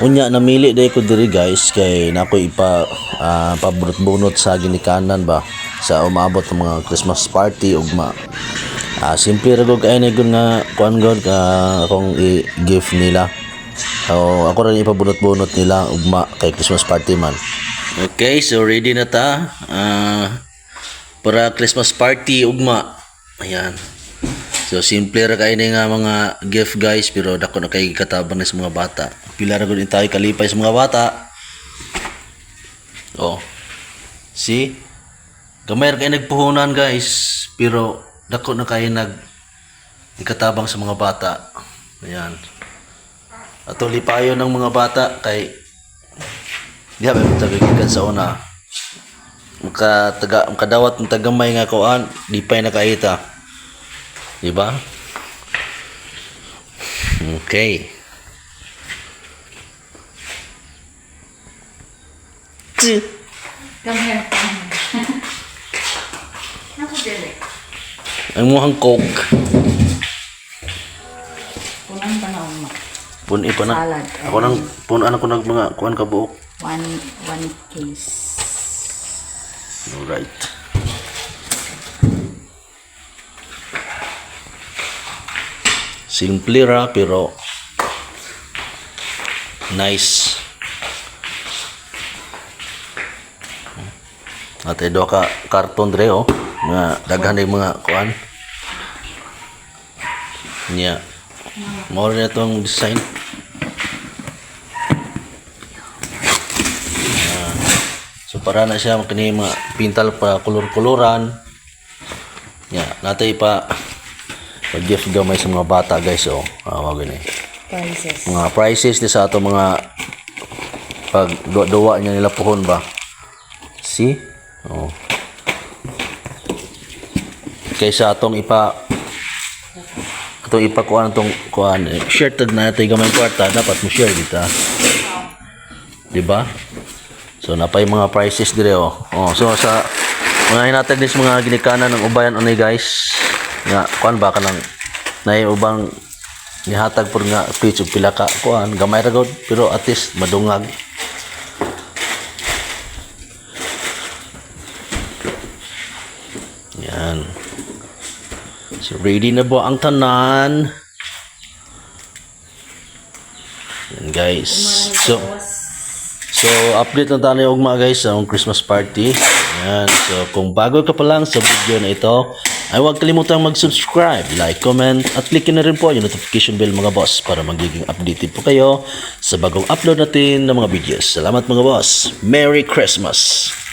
Unya namili day ko diri guys kay nako ipa ah, pabrut-bunot sa ginikanan ba sa umabot ng mga Christmas party ugma. Ah simple ra gud kay gud nga kuan gud ka akong i-gift nila. So ako rin ipabunot-bunot nila ugma kay Christmas party man. Okay, so ready na ta. Ah para Christmas party ugma. Ayan. So simple ra kay nga mga gift guys pero dako na kay katabang na sa mga bata. Pila ra gud tayo kalipay sa mga bata. Oh. See? Gamay ra kay nagpuhunan guys pero dako na kay nag ikatabang sa mga bata. Ayan. Ato lipayon ng mga bata kay Diha ba tagagikan sa una. Maka taga makadawat ng tagamay nga kuan, di pa nakaita. Di ba? Okay. Come here. Ako dili. Ang muhang coke. Kunang panahon mo. Pun ipa na. Salad. Ako nang pun ano ko nag mga kuan ka buok. One, one case. Alright. Simple ra pero nice. At do ka karton dre oh. Mga daghan mga kuan. Nya. More na itong design. So para na siya kini mga pintal pa kulor-kuluran. Ya, natay pa pag-gift gamay sa mga bata guys oh. Ah, wag ni. Prices. Mga prices ni sa ato mga pag duwa niya nila puhon ba. See? Oh. Kaysa atong ipa atong ipa kuan atong kuan eh, share tag na natay gamay kwarta dapat mo share dita. Di ba? So napay mga prices dire oh. Oh, so sa mga hinatag sa mga ginikanan ng ubayan unay guys. Nga kuan ba kanang nay ubang nihatag por nga pitch ug pila ka kuan gamay ra gud pero at least madungag. Yan. So ready na ba ang tanan? Yan guys. So So, update lang tayo ugma guys sa Christmas party. Ayan. So, kung bago ka pa lang sa video na ito, ay huwag kalimutang mag-subscribe, like, comment, at click na rin po yung notification bell mga boss para magiging updated po kayo sa bagong upload natin ng mga videos. Salamat mga boss. Merry Christmas!